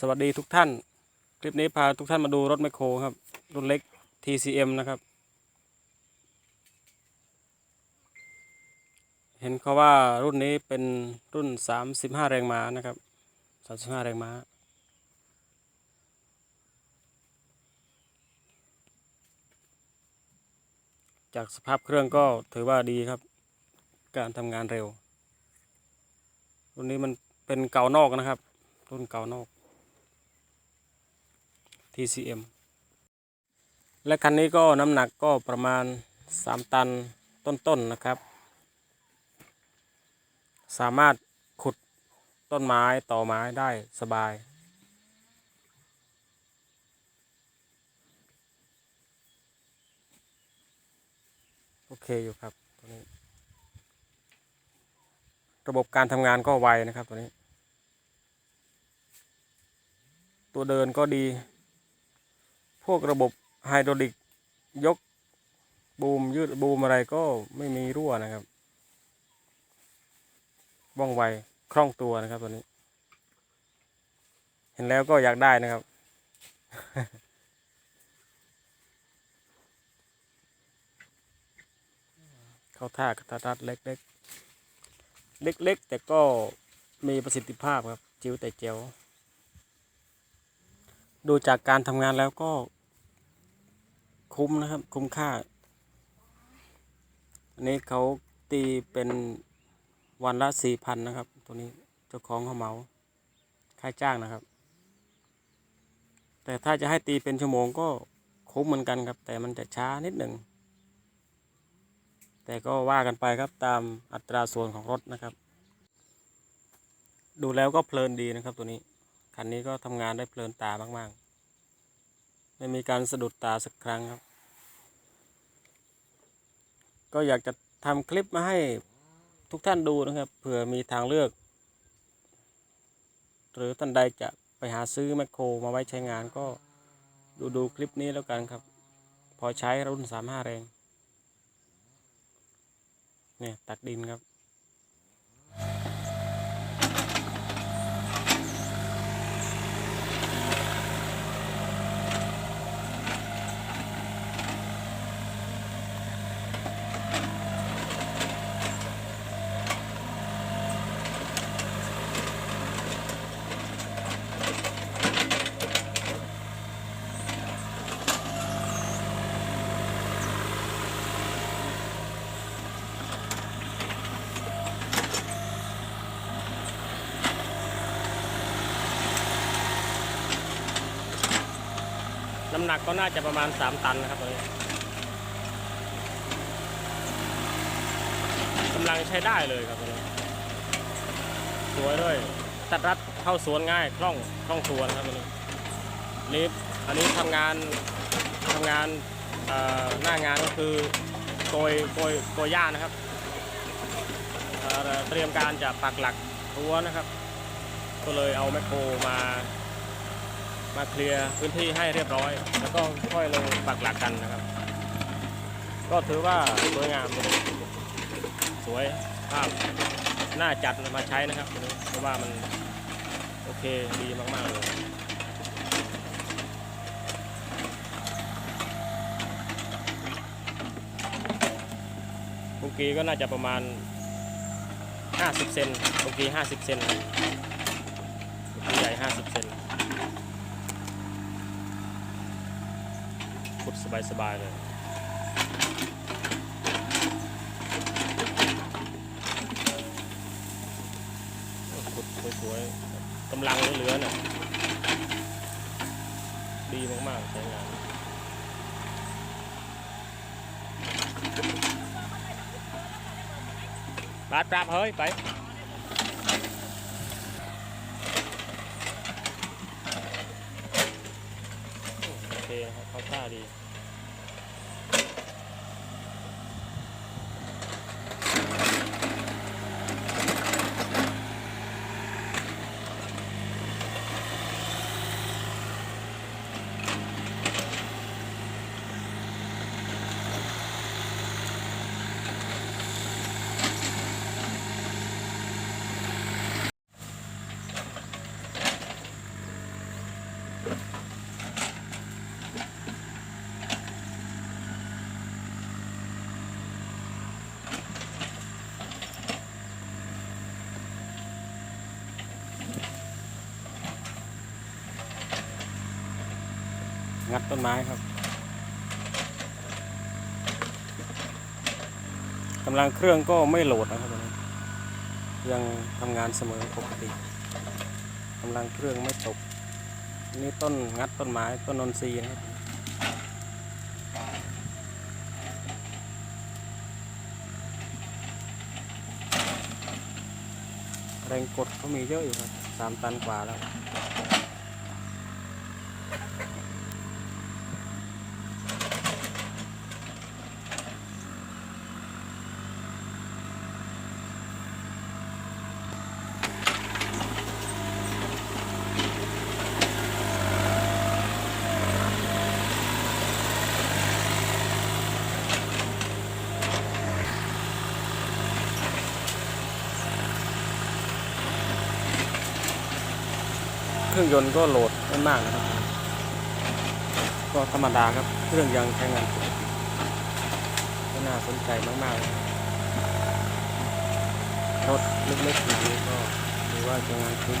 สวัสดีทุกท่าน คลิปนี้พาทุกท่านมาดูรถแมโครครับ รุ่นเล็ก TCM นะครับ เห็นเขาว่ารุ่นนี้เป็นรุ่น 35 แรงม้านะครับ 35 แรงม้า จากสภาพเครื่องก็ถือว่าดีครับ การทำงานเร็ว รุ่นนี้มันเป็นเก่านอกนะครับ รุ่นเก่านอก TCM และคันนี้ก็น้ำหนักก็ประมาณ 3 ตันต้นๆนนะครับ สามารถขุดต้นไม้ต่อไม้ได้สบายโอเคอยู่ครับตัวนี้ ระบบการทำงานก็ไวนะครับตัวนี้ ตัวเดินก็ดี วกระบบไฮดรอลิกยกบูมยืดบูมอะไรก็ไม่มีรั่วนะครับว่องไวคล่องตัวนะครับตัวนี้ เห็นแล้วก็อยากได้นะครับ เข้าท่ากระทัดรัดเล็กๆเล็กๆแต่ก็มีประสิทธิภาพครับจิ๋วแต่เจ๋วดูจากการทำงานแล้วก็ คุ้มนะครับ คุ้มค่า อันนี้เขาตีเป็นวันละสี่พันนะครับ ตัวนี้เจ้าของเขาเมาค่าจ้างนะครับ แต่ถ้าจะให้ตีเป็นชั่วโมงก็คุ้มเหมือนกันครับ แต่มันจะช้านิดหนึ่ง แต่ก็ว่ากันไปครับตามอัตราส่วนของรถนะครับ ดูแล้วก็เพลินดีนะครับตัวนี้คันนี้ก็ทำงานได้เพลินตามาก ๆ ไม่มีการสะดุดตาสักครั้งครับ ก็อยากจะทำคลิปมาให้ทุกท่านดูนะครับเผื่อมีทางเลือก หรือท่านใดจะไปหาซื้อแมคโครมาไว้ใช้งานก็ดูดูคลิปนี้แล้วกันครับ พอใช้รุ่นสามห้าแรงเนี่ยตักดินครับ น้ำหนักก็น่าจะประมาณ 3 ตันนะครับตัวนี้กำลังใช้ได้เลยครับตัวนี้สวยด้วยตัดรัดเข้าสวนง่ายคล่องคล่องตัวนะครับตัวนี้นี่อันนี้ทำงานทำงานหน้างานก็คือโกยโกยโกยหญ้านะครับเอ่อเตรียมการจะปักหลักรั้วนะครับ ก็เลยเอาแมคโครมา มาเคลียร์พื้นที่ให้เรียบร้อย แล้วก็ค่อยลงปักหลักกันนะครับ ก็ถือว่าสวยงามตัวนี้สวยภาพน่าจัดมาใช้นะครับเพราะว่ามันโอเคดีมากๆเลยบุกีก็น่าจะประมาณ 50 เซนบุกี50 เซนบุกีใหญ่ 50 เซน ขุด สบายๆเลยขุดสวยๆกำลังเหลือๆน่ะดีมากๆใช้งานบาดปราบเฮ้ย ไปโอเคครับเข้าท่าดี งัดต้นไม้ครับกำลังเครื่องก็ไม่โหลดนะครับตอนนี้ยังทำงานเสมอปกติกำลังเครื่องไม่ตกนี่ต้นงัดต้นไม้ต้นนนทรีย์นะครับแรงกดเขามีเยอะอยู่ครับสามตันกว่าแล้ว รื่องยนต์ก็โหลดไม่มากนะครับ ก็ธรรมดาครับ เครื่องยังใช้งานปกติก็น่าสนใจมากๆรถเล็กๆอย่างนี้ก็ถือว่าจะงานคุ้ม